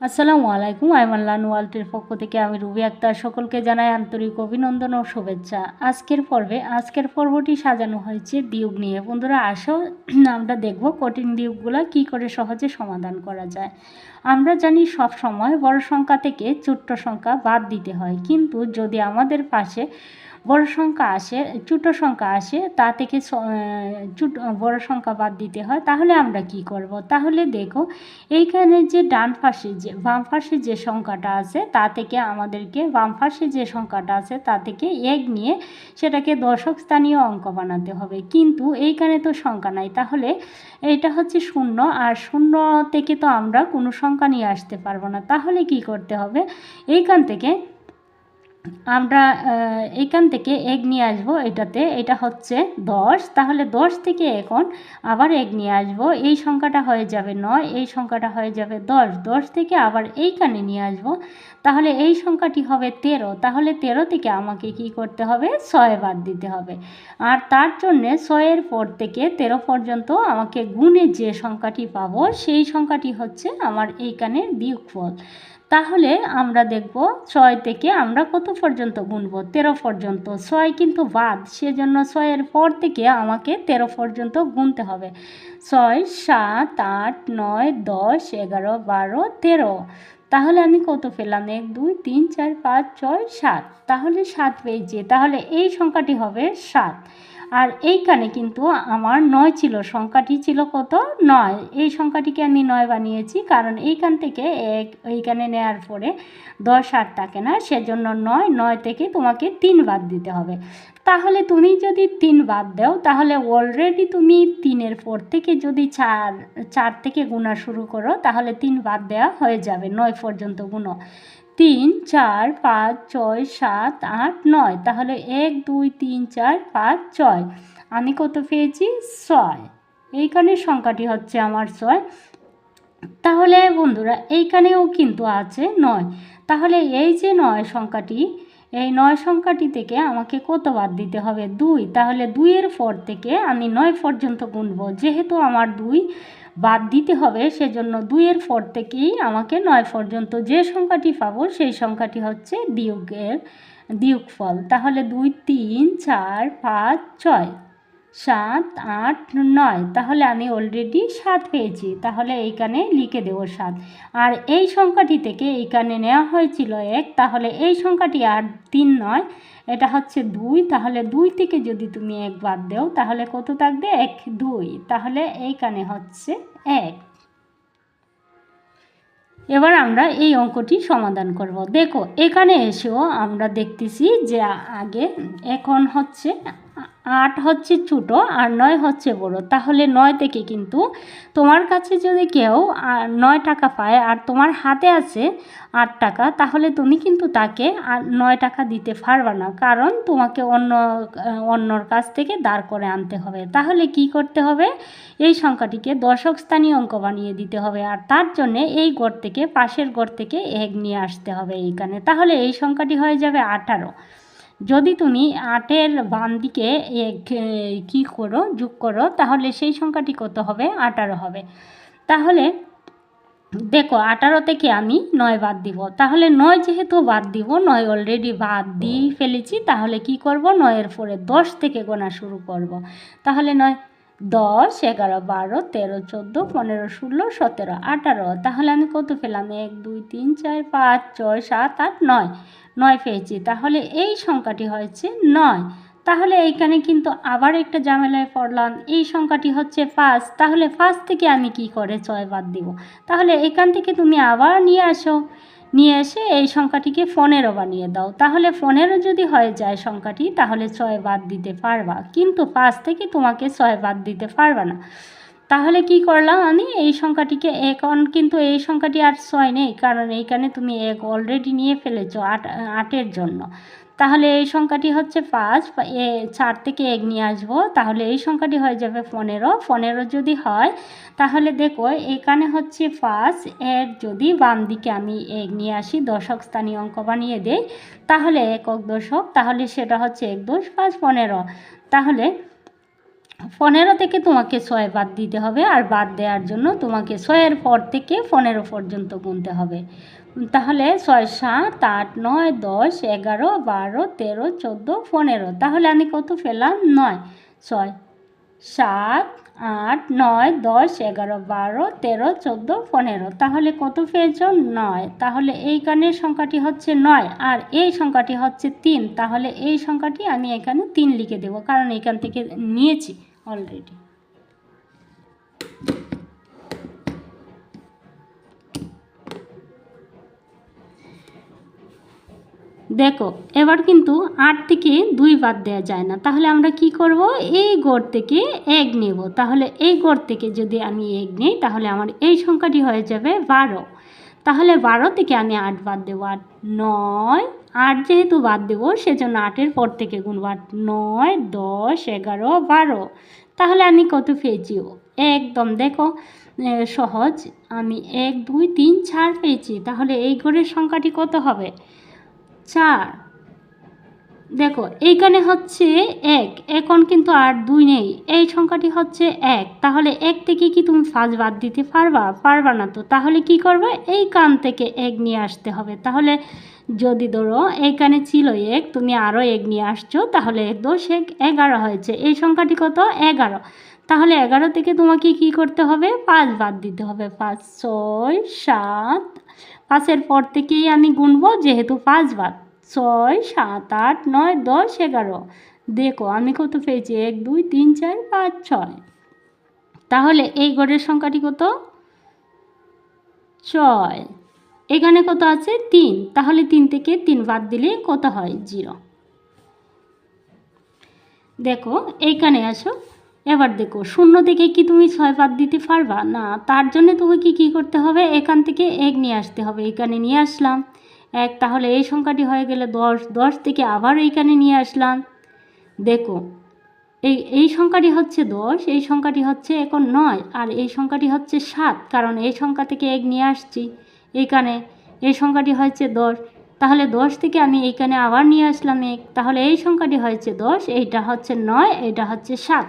আসসালামু আলাইকুম আইমাল্লান ওয়ার্ল্ডের পক্ষ থেকে আমি রুবি আক্তার সকলকে জানাই আন্তরিক অভিনন্দন ও শুভেচ্ছা। আজকের পর্বে, আজকের পর্বটি সাজানো হয়েছে দিউগ নিয়ে। বন্ধুরা, আসো, আমরা দেখব কঠিন দিউগগুলো কি করে সহজে সমাধান করা যায়। আমরা জানি সব সময় বড় সংখ্যা থেকে ছোট্ট সংখ্যা বাদ দিতে হয়। কিন্তু যদি আমাদের পাশে বড় সংখ্যা আসে, ছোটো সংখ্যা আসে, তা থেকে বড় সংখ্যা বাদ দিতে হয়, তাহলে আমরা কি করব? তাহলে দেখো, এইখানে যে ডান পাশে যে, বাম পাশে যে সংখ্যাটা আছে, তা থেকে আমাদেরকে বাম পাশে যে সংখ্যাটা আছে, তা থেকে এক নিয়ে সেটাকে দশক স্থানীয় অঙ্ক বানাতে হবে। কিন্তু এইখানে তো সংখ্যা নাই, তাহলে এটা হচ্ছে শূন্য, আর শূন্য থেকে তো আমরা কোনো সংখ্যা নিয়ে আসতে পারব না। তাহলে কি করতে হবে? এইখান থেকে আমরা এখান থেকে এক নিয়ে আসব এটাতে। এটা হচ্ছে দশ। তাহলে দশ থেকে এখন আবার এক নিয়ে আসব। এই সংখ্যাটা হয়ে যাবে নয়, এই সংখ্যাটা হয়ে যাবে দশ। দশ থেকে আবার এইখানে নিয়ে আসব। তাহলে এই সংখ্যাটি হবে তেরো। তাহলে তেরো থেকে আমাকে কি করতে হবে? ছয় বাদ দিতে হবে। আর তার জন্যে ছয়ের পর থেকে তেরো পর্যন্ত আমাকে গুণে যে সংখ্যাটি পাবো, সেই সংখ্যাটি হচ্ছে আমার এইখানে বিয়োগফল। তাহলে আমরা দেখব ছয় থেকে আমরা কত পর্যন্ত গুনব? তেরো পর্যন্ত। ছয় কিন্তু বাদ, সেজন্য ছয়ের পর থেকে আমাকে তেরো পর্যন্ত গুনতে হবে। ছয়, সাত, আট, নয়, দশ, এগারো, বারো, তেরো। তাহলে আমি কত পেলাম? এক, দুই, তিন, চার, পাঁচ, ছয়, সাত। তাহলে সাত পেয়েছি। তাহলে এই সংখ্যাটি হবে সাত। আর এইখানে কিন্তু আমার নয় ছিল, সংখ্যাটি ছিল কত? নয়। এই সংখ্যাটিকে আমি নয় বানিয়েছি, কারণ এইখান থেকে এক, এইখানে নেওয়ার পরে দশ আট থাকে না, সেজন্য নয় নয় থেকে তোমাকে তিন বাদ দিতে হবে। তাহলে তুমি যদি তিন বাদ দাও, তাহলে অলরেডি তুমি তিনের পর থেকে যদি চার চার থেকে গুণা শুরু করো, তাহলে তিন বাদ দেওয়া হয়ে যাবে, নয় পর্যন্ত গুণো। তিন, চার, পাঁচ, ছয়, সাত, আট, নয়। তাহলে এক, দুই, তিন, চার, পাঁচ, ছয়। আমি কত পেয়েছি? ছয়। এইখানে সংখ্যাটি হচ্ছে আমার ছয়। তাহলে বন্ধুরা, এইখানেও কিন্তু আছে নয়। তাহলে এই যে নয় সংখ্যাটি, এই নয় সংখ্যাটি থেকে আমাকে কত বাদ দিতে হবে? দুই। তাহলে দুইয়ের পর থেকে আমি নয় পর্যন্ত গুনব। যেহেতু আমার দুই বাদ দিতে হবে, সেজন্য দুইয়ের পর থেকেই আমাকে নয় পর্যন্ত যে সংখ্যাটি পাবো সেই সংখ্যাটি হচ্ছে বিয়োগের বিয়োগফল তাহলে দুই, তিন, চার, পাঁচ, ছয়। সাত, আট, নয়। তাহলে আমি অলরেডি সাত পেয়েছি। তাহলে এইখানে লিখে দেবো সাত। আর এই সংখ্যাটি থেকে এইখানে নেওয়া হয়েছিল এক, তাহলে এই সংখ্যাটি আর তিন নয়। এটা হচ্ছে দুই। তাহলে দুই থেকে যদি তুমি এক বাদ দেও, তাহলে কত থাকবে? এক, দুই। তাহলে এইখানে হচ্ছে এক। এবার আমরা এই অঙ্কটি সমাধান করব। দেখো, এখানে এসেও আমরা দেখতেছি যে আগে এখন হচ্ছে আট হচ্ছে ছোটো আর নয় হচ্ছে বড়। তাহলে নয় থেকে কিন্তু তোমার কাছে যদি কেউ নয় টাকা পায় আর তোমার হাতে আছে আট টাকা, তাহলে তুমি কিন্তু তাকে নয় টাকা দিতে পারবে না। কারণ তোমাকে অন্য অন্যর কাছ থেকে দাঁড় করে আনতে হবে। তাহলে কি করতে হবে? এই সংখ্যাটিকে দশক স্থানীয় অঙ্ক বানিয়ে দিতে হবে। আর তার জন্যে এই গড় থেকে, পাশের গড় থেকে এক নিয়ে আসতে হবে এইখানে। তাহলে এই সংখ্যাটি হয়ে যাবে আঠারো। যদি তুমি আটের বাম দিকে কী করো, যোগ করো, তাহলে সেই সংখ্যাটি কত হবে? আঠারো হবে। তাহলে দেখো আঠারো থেকে আমি নয় বাদ দিব। তাহলে নয় যেহেতু বাদ দিব, নয় অলরেডি বাদ দিয়ে ফেলেছি, তাহলে কি করব? নয়ের পরে দশ থেকে গোনা শুরু করব। তাহলে নয় দশ, এগারো, বারো, তেরো, চোদ্দ, পনেরো, ষোলো, সতেরো, আঠারো। তাহলে আমি কত পেলাম? এক, দুই, তিন, চার, পাঁচ, ছয়, সাত, আট, নয়। নয় পেয়েছি। তাহলে এই সংখ্যাটি হয়েছে নয়। তাহলে এইখানে কিন্তু আবার একটা ঝামেলায় পড়লাম। এই সংখ্যাটি হচ্ছে পাঁচ। তাহলে পাঁচ থেকে আমি কি করে ছয় বাদ দিব? তাহলে এখান থেকে তুমি আবার নিয়ে আসো। নিয়ে এসে এই সংখ্যাটিকে ফোনেরও বানিয়ে দাও। তাহলে ফোনেরও যদি হয়ে যায় সংখ্যাটি, তাহলে ছয় বাদ দিতে পারবা। কিন্তু পাঁচ থেকে তোমাকে ছয় বাদ দিতে পারবা না। তাহলে কি করলাম আমি? এই সংখ্যাটিকে এখন কিন্তু এই সংখ্যাটি আর ছয় নেই। কারণ এইখানে তুমি এক অলরেডি নিয়ে ফেলেছো আট, আটের জন্য। তাহলে এই সংখ্যাটি হচ্ছে পাঁচ এ চার থেকে এক নিয়ে আসব। তাহলে এই সংখ্যাটি হয়ে যাবে পনেরো। পনেরো যদি হয়, তাহলে দেখো এখানে হচ্ছে পাঁচ, এর যদি বাম দিকে আমি এক নিয়ে আসি, দশক স্থানীয় অঙ্ক বানিয়ে দেই, তাহলে একক দশক। তাহলে সেটা হচ্ছে এক দশ পাঁচ পনেরো। তাহলে পনেরো থেকে তোমাকে ছয় বাদ দিতে হবে, আর বাদ দেওয়ার জন্য তোমাকে ছয়ের পর থেকে পনেরো পর্যন্ত গুনতে হবে। তাহলে ছয় সাত আট নয় দশ এগারো বারো তেরো চোদ্দ পনেরো। তাহলে আমি কত পেলাম? নয়। ছয় সাত আট নয় দশ এগারো বারো তেরো চোদ্দ পনেরো। তাহলে কত পেয়েছ? নয়। তাহলে এইখানের সংখ্যাটি হচ্ছে নয় আর এই সংখ্যাটি হচ্ছে তিন। তাহলে এই সংখ্যাটি আমি এখানে তিন লিখে দেবো, কারণ এখান থেকে নিয়েছি অলরেডি দেখো, এবার কিন্তু আট থেকে দুই বাদ দেওয়া যায় না। তাহলে আমরা কি করব? এই গড় থেকে এক নেব। তাহলে এই গড় থেকে যদি আমি এক নিই, তাহলে আমার এই সংখ্যাটি হয়ে যাবে বারো। তাহলে বারো থেকে আমি আট বাদ দেবো। আট নয়। আট যেহেতু বাদ দেবো, সেজন্য আটের পর থেকে গুনব আট নয়, দশ, এগারো, বারো। তাহলে আমি কত পেয়েছি? একদম দেখো সহজ। আমি এক, দুই, তিন, চার পেয়েছি। তাহলে এই ঘরের সংখ্যাটি কত হবে? চার। দেখো, এইখানে হচ্ছে এক, এখন কিন্তু আর দুই নেই। এই সংখ্যাটি হচ্ছে এক। তাহলে এক থেকে কি তুমি ফাঁস বাদ দিতে পারবা? পারবা না তো। তাহলে কি করবে? এই কান থেকে এক নিয়ে আসতে হবে। তাহলে যদি ধরো এইখানে ছিল এক, তুমি আরও এক নিয়ে আসছো, তাহলে এক দশ এক এগারো হয়েছে। এই সংখ্যাটি কত? এগারো। তাহলে এগারো থেকে তোমাকে কি করতে হবে? পাঁচ বাদ দিতে হবে। পাঁচ, ছয়, সাত। পাঁচের পর থেকেই আমি গুনবো, যেহেতু পাঁচ বাদ। ছয়, সাত, আট, নয়, দশ, এগারো। দেখো, আমি কত পেয়েছি? এক, দুই, তিন, চার, পাঁচ, ছয়। তাহলে এই গড়ের সংখ্যাটি কত? ছয়। এখানে কত আছে? তিন। তাহলে তিন থেকে তিন বাদ দিলে কত হয়? জিরো। দেখো, এইখানে আসো। এবার দেখো, শূন্য থেকে কি তুমি ছয় বাদ দিতে পারবা? না, তার জন্য তোমাকে কি করতে হবে? এখান থেকে এক নিয়ে আসতে হবে। এখানে নিয়ে আসলাম। এক, তাহলে এই সংখ্যাটি হয়ে গেলে দশ। দশ থেকে আবার এইখানে নিয়ে আসলাম। দেখো, এই এই সংখ্যাটি হচ্ছে দশ, এই সংখ্যাটি হচ্ছে এখন নয়, আর এই সংখ্যাটি হচ্ছে সাত, কারণ এই সংখ্যা থেকে এক নিয়ে আসছি। এইখানে, এই সংখ্যাটি হয়েছে দশ। তাহলে দশ থেকে আমি এইখানে আবার নিয়ে আসলাম এক। তাহলে এই সংখ্যাটি হয়েছে দশ, এইটা হচ্ছে নয়, এইটা হচ্ছে সাত।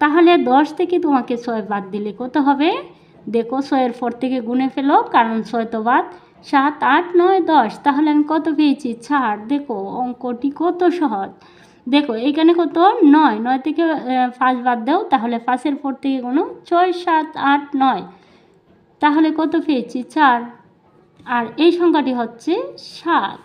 তাহলে দশ থেকে তোমাকে ছয় বাদ দিলে কত হবে? দেখো, ছয়ের পর থেকে গুনে ফেলো, কারণ ছয় তো বাদ। সাত, আট, নয়, দশ, তাহলে আমি কত পেয়েছি? ছাড় দেখো, অঙ্কটি কত সহজ। দেখো, এইখানে কত? নয়। নয় থেকে পাঁচ বাদ দাও, তাহলে পাঁচের পর থেকে কোনো ছয়, সাত, আট, নয়। তাহলে কত পেয়েছি? চার। আর এই সংখ্যাটি হচ্ছে সাত।